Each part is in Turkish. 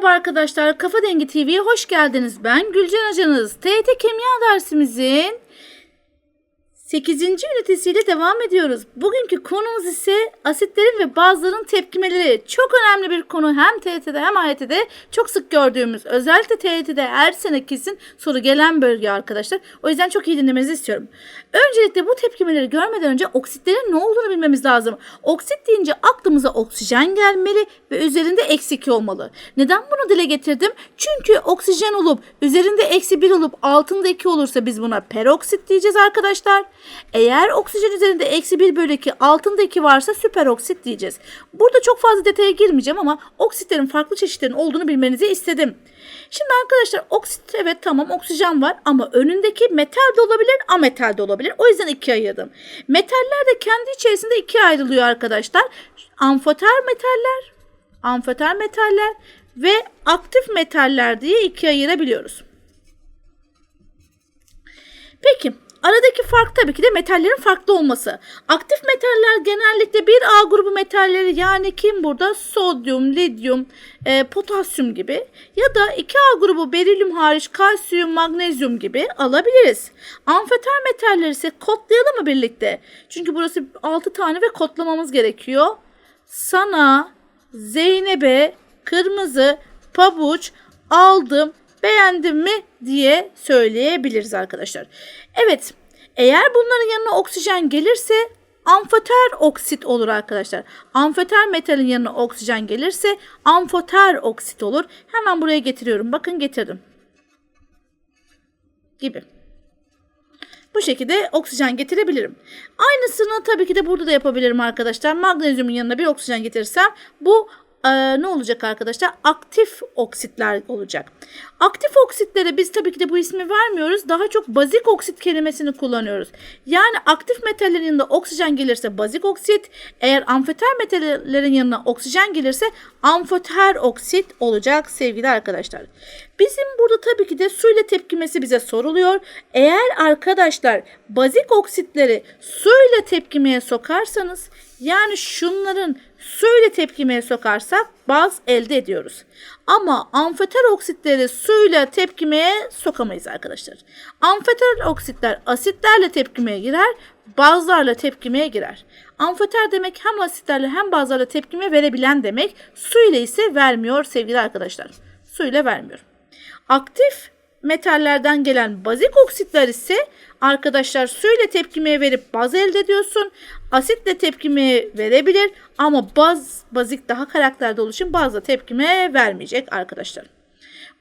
Merhaba arkadaşlar, Kafa Dengi TV'ye hoş geldiniz. Ben Gülcan Ajanız. TET Kimya dersimizin 8. ünitesiyle devam ediyoruz. Bugünkü konumuz ise asitlerin ve bazıların tepkimeleri. Çok önemli bir konu hem TET'de hem AYT'de çok sık gördüğümüz. Özellikle TET'de her sene kesin soru gelen bölge arkadaşlar. O yüzden çok iyi dinlemenizi istiyorum. Öncelikle bu tepkimeleri görmeden önce oksitlerin ne olduğunu bilmemiz lazım. Oksit deyince aklımıza oksijen gelmeli ve üzerinde eksi 2 olmalı. Neden bunu dile getirdim? Çünkü oksijen olup üzerinde eksi 1 olup altında 2 olursa biz buna peroksit diyeceğiz arkadaşlar. Eğer oksijen üzerinde eksi 1 bölü 2 altında 2 varsa süperoksit diyeceğiz. Burada çok fazla detaya girmeyeceğim ama oksitlerin farklı çeşitlerin olduğunu bilmenizi istedim. Şimdi arkadaşlar oksit evet tamam oksijen var ama önündeki metal de olabilir ametal de olabilir. O yüzden ikiye ayırdım. Metaller de kendi içerisinde ikiye ayrılıyor arkadaşlar. Amfoter metaller, amfoter metaller ve aktif metaller diye ikiye ayırabiliyoruz. Peki aradaki fark tabii ki de metallerin farklı olması. Aktif metaller genellikle bir A grubu metalleri yani kim burada? Sodyum, lityum, e, potasyum gibi ya da 2A grubu berilyum hariç kalsiyum, magnezyum gibi alabiliriz. Amfeter metalleri ise kodlayalım mı birlikte? Çünkü burası 6 tane ve kodlamamız gerekiyor. Sana, Zeynep'e, kırmızı, pabuç, aldım, beğendim mi diye söyleyebiliriz arkadaşlar. Evet eğer bunların yanına oksijen gelirse amfoter oksit olur arkadaşlar. Amfoter metalin yanına oksijen gelirse amfoter oksit olur. Hemen buraya getiriyorum. Bakın getirdim. Gibi. Bu şekilde oksijen getirebilirim. Aynısını tabii ki de burada da yapabilirim arkadaşlar. Magnezyumun yanına bir oksijen getirirsem bu e, ne olacak arkadaşlar? Aktif oksitler olacak. Aktif oksitlere biz tabii ki de bu ismi vermiyoruz. Daha çok bazik oksit kelimesini kullanıyoruz. Yani aktif metallerin yanında oksijen gelirse bazik oksit, eğer amfoter metallerin yanına oksijen gelirse amfoter oksit olacak sevgili arkadaşlar. Bizim burada tabii ki de suyla tepkimesi bize soruluyor. Eğer arkadaşlar bazik oksitleri suyla tepkimeye sokarsanız yani şunların suyla tepkimeye sokarsak baz elde ediyoruz. Ama amfoter oksitleri suyla tepkimeye sokamayız arkadaşlar. Amfoter oksitler asitlerle tepkimeye girer, bazlarla tepkimeye girer. Amfoter demek hem asitlerle hem bazlarla tepkime verebilen demek. Suyla ise vermiyor sevgili arkadaşlar. Suyla vermiyor. Aktif metallerden gelen bazik oksitler ise arkadaşlar suyla tepkimeye verip baz elde ediyorsun. Asitle tepkimeye verebilir ama baz bazik daha karakterde olduğu için bazla tepkime vermeyecek arkadaşlar.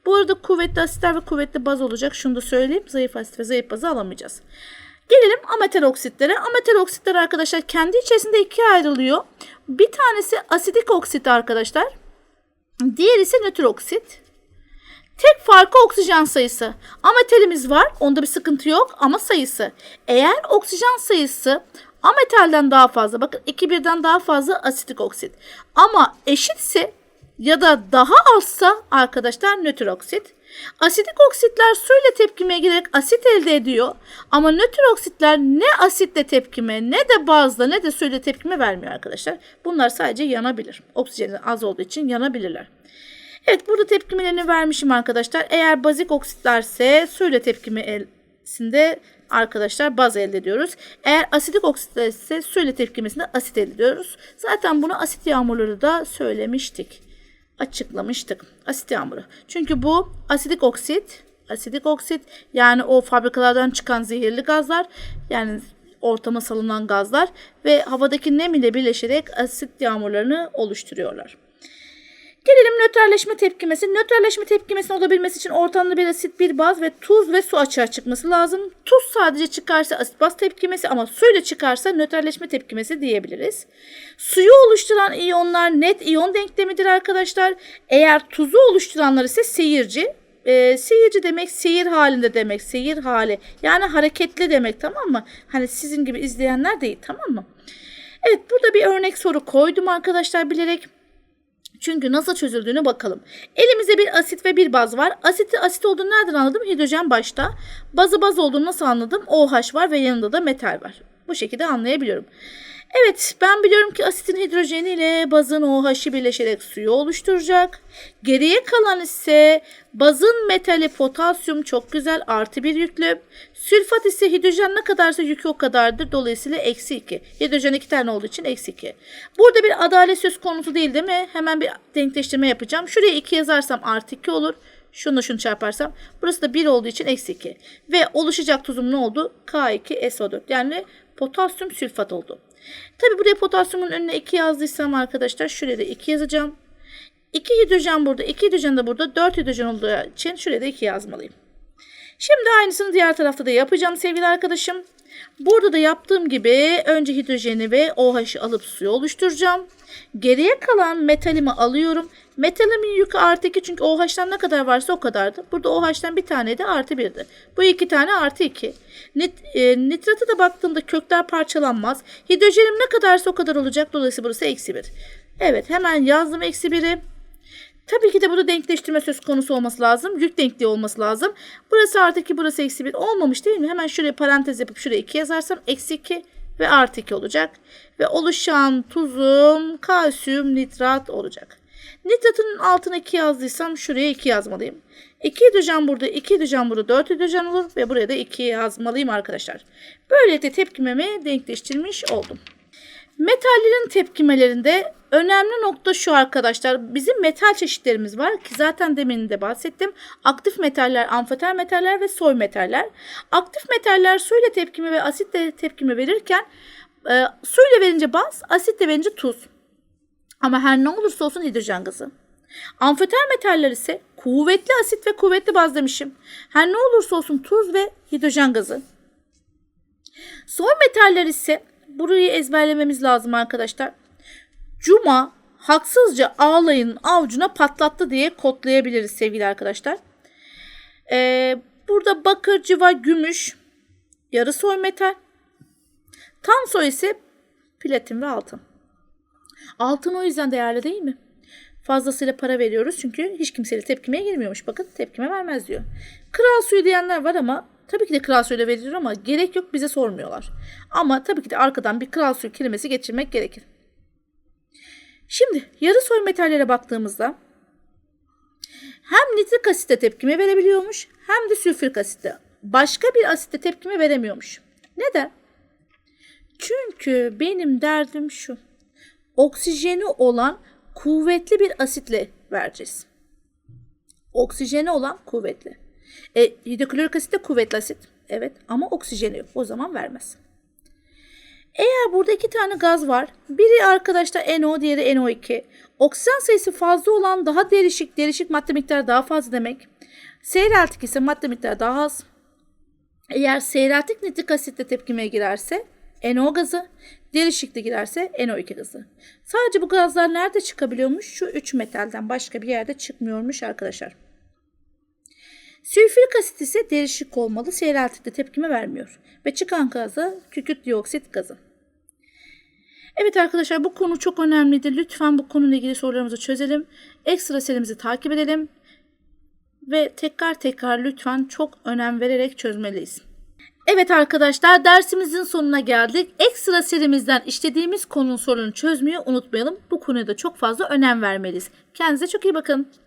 Bu arada kuvvetli asitler ve kuvvetli baz olacak. Şunu da söyleyeyim. Zayıf asit ve zayıf bazı alamayacağız. Gelelim ametal oksitlere. Ametal oksitler arkadaşlar kendi içerisinde ikiye ayrılıyor. Bir tanesi asidik oksit arkadaşlar. Diğeri ise nötr oksit. Tek farkı oksijen sayısı. Ametalimiz var. Onda bir sıkıntı yok ama sayısı. Eğer oksijen sayısı ametalden daha fazla bakın 2 birden daha fazla asitik oksit. Ama eşitse ya da daha azsa arkadaşlar nötr oksit. Asidik oksitler suyla tepkimeye girerek asit elde ediyor. Ama nötr oksitler ne asitle tepkime ne de bazla ne de suyla tepkime vermiyor arkadaşlar. Bunlar sadece yanabilir. Oksijeni az olduğu için yanabilirler. Evet burada tepkimelerini vermişim arkadaşlar. Eğer bazik oksitlerse suyla tepkimesinde arkadaşlar baz elde ediyoruz. Eğer asidik oksitler ise suyla tepkimesinde asit elde ediyoruz. Zaten bunu asit yağmurları da söylemiştik. Açıklamıştık. Asit yağmuru. Çünkü bu asidik oksit, asidik oksit yani o fabrikalardan çıkan zehirli gazlar yani ortama salınan gazlar ve havadaki nem ile birleşerek asit yağmurlarını oluşturuyorlar. Gelelim nötralleşme tepkimesi. Nötralleşme tepkimesinin olabilmesi için ortamda bir asit, bir baz ve tuz ve su açığa çıkması lazım. Tuz sadece çıkarsa asit baz tepkimesi ama suyla çıkarsa nötralleşme tepkimesi diyebiliriz. Suyu oluşturan iyonlar net iyon denklemidir arkadaşlar. Eğer tuzu oluşturanlar ise seyirci. E, seyirci demek seyir halinde demek. Seyir hali. Yani hareketli demek tamam mı? Hani sizin gibi izleyenler değil tamam mı? Evet burada bir örnek soru koydum arkadaşlar bilerek. Çünkü nasıl çözüldüğünü bakalım. Elimizde bir asit ve bir baz var. Asiti asit olduğunu nereden anladım? Hidrojen başta. Bazı baz olduğunu nasıl anladım? OH var ve yanında da metal var. Bu şekilde anlayabiliyorum. Evet ben biliyorum ki asitin hidrojeni ile bazın OH'ı birleşerek suyu oluşturacak. Geriye kalan ise bazın metali potasyum çok güzel artı bir yüklü. Sülfat ise hidrojen ne kadarsa yükü o kadardır. Dolayısıyla eksi 2. Hidrojen iki tane olduğu için eksi 2. Burada bir adalet söz konusu değil değil mi? Hemen bir denkleştirme yapacağım. Şuraya 2 yazarsam artı 2 olur. Şunu şunu çarparsam. Burası da 1 olduğu için eksi 2. Ve oluşacak tuzum ne oldu? K2SO4. Yani potasyum sülfat oldu. Tabi buraya potasyumun önüne 2 yazdıysam arkadaşlar şuraya da 2 yazacağım. 2 hidrojen burada, 2 hidrojen de burada, 4 hidrojen olduğu için şuraya da 2 yazmalıyım. Şimdi aynısını diğer tarafta da yapacağım sevgili arkadaşım. Burada da yaptığım gibi önce hidrojeni ve OH'ı alıp suyu oluşturacağım. Geriye kalan metalimi alıyorum. Metalimin yükü artı 2 çünkü OH'tan ne kadar varsa o kadardı. Burada OH'tan bir tane de artı 1'di. Bu iki tane artı 2. Nit, e, nitrata da baktığımda kökler parçalanmaz. Hidrojenim ne kadarsa o kadar olacak. Dolayısıyla burası eksi 1. Evet hemen yazdım eksi 1'i. Tabii ki de burada denkleştirme söz konusu olması lazım. Yük denkliği olması lazım. Burası artı 2, burası eksi 1 olmamış değil mi? Hemen şuraya parantez yapıp şuraya 2 yazarsam eksi 2 ve artı 2 olacak. Ve oluşan tuzum kalsiyum nitrat olacak. Nitratın altına 2 yazdıysam şuraya 2 yazmalıyım. 2 hidrojen burada, 2 hidrojen burada, 4 hidrojen olur ve buraya da 2 yazmalıyım arkadaşlar. Böylelikle tepkimemi denkleştirmiş oldum. Metallerin tepkimelerinde önemli nokta şu arkadaşlar. Bizim metal çeşitlerimiz var ki zaten demin de bahsettim. Aktif metaller, amfoter metaller ve soy metaller. Aktif metaller suyla tepkime ve asitle tepkime verirken e, suyla verince baz, asitle verince tuz. Ama her ne olursa olsun hidrojen gazı. Amfoter metaller ise kuvvetli asit ve kuvvetli baz demişim. Her ne olursa olsun tuz ve hidrojen gazı. Soy metaller ise burayı ezberlememiz lazım arkadaşlar. Cuma haksızca ağlayın avcuna patlattı diye kodlayabiliriz sevgili arkadaşlar. Ee, burada bakır, civa, gümüş, yarı soy metal. Tam soy ise platin ve altın. Altın o yüzden değerli değil mi? Fazlasıyla para veriyoruz çünkü hiç kimseyle tepkimeye girmiyormuş. Bakın tepkime vermez diyor. Kral suyu diyenler var ama tabii ki de kral suyu da verilir ama gerek yok bize sormuyorlar. Ama tabii ki de arkadan bir kral suyu kelimesi geçirmek gerekir. Şimdi yarı soy metallere baktığımızda hem nitrik asitte tepkime verebiliyormuş hem de sülfürik asitte. Başka bir asitte tepkime veremiyormuş. Neden? Çünkü benim derdim şu. Oksijeni olan kuvvetli bir asitle vereceğiz. Oksijeni olan kuvvetli. E, hidroklorik asit de kuvvetli asit. Evet ama oksijeni. O zaman vermez. Eğer burada iki tane gaz var. Biri arkadaşlar NO, diğeri NO2. Oksijen sayısı fazla olan daha derişik, derişik madde miktarı daha fazla demek. Seyreltik ise madde miktarı daha az. Eğer seyreltik nitrik asitle tepkimeye girerse NO gazı, derişikte girerse NO2 gazı. Sadece bu gazlar nerede çıkabiliyormuş? Şu üç metalden başka bir yerde çıkmıyormuş arkadaşlar. Sülfürik asit ise derişik olmalı. Seyreltikte tepkime vermiyor. Ve çıkan gazı kükürt dioksit gazı. Evet arkadaşlar bu konu çok önemlidir. Lütfen bu konuyla ilgili sorularımızı çözelim. Ekstra serimizi takip edelim. Ve tekrar tekrar lütfen çok önem vererek çözmeliyiz. Evet arkadaşlar dersimizin sonuna geldik. Ekstra serimizden işlediğimiz konunun sorununu çözmeyi unutmayalım. Bu konuya da çok fazla önem vermeliyiz. Kendinize çok iyi bakın.